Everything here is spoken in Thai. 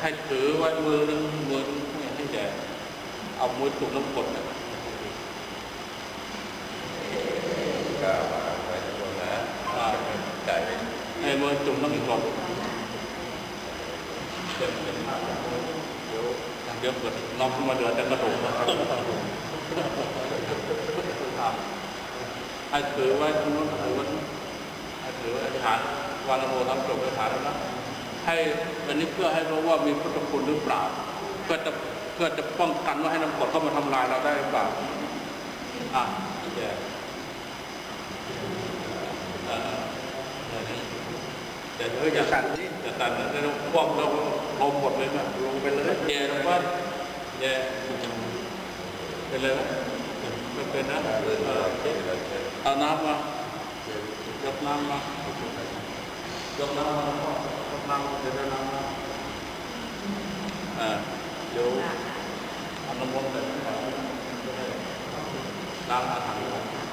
ให้ถือไว้มือหนึงมือหนึงเนี่ให้แย่เอามือจุ่มน้ำกดนะก็ไปทุกคนนะใจให้มือจุ่มน้ำกรดเดี๋ยวเดี๋ยวเดี๋ยวเดี๋ยวเกิดน้องขึ้นมาเดือดแต่กระโดูกนะครับให้ถือไว้ตรงนู้นถือไว้ให้ถือไว้ฐานวางโมทำจบอธิษฐานแล้วนะ ให้อันนี้เพื่อให้รู้ว่ามีพุทธคุณหรือเปล่าเพื่อจะเพื่อจะป้องกันว่าให้น้ำกรดเข้ามาทำลายเราได้หรือเปล่าอะแย่เอ่เดี๋ยวเดี๋ยวอย่าสั่นนี่อย่าสั่นนะเดี๋ยวป้องเราลมหมดเลยนะลงไปเลยแย่ลงไปแย่เป็นเลยไหมไม่เป็นนะเอาน้ำมายกน้ำมายกน้ำมา นั่งเดี๋ยวได้น้ำมาอ่าเดี๋ยวอัน้ำมนต์แต่ไว้ก่อนล้างอาถรรพ์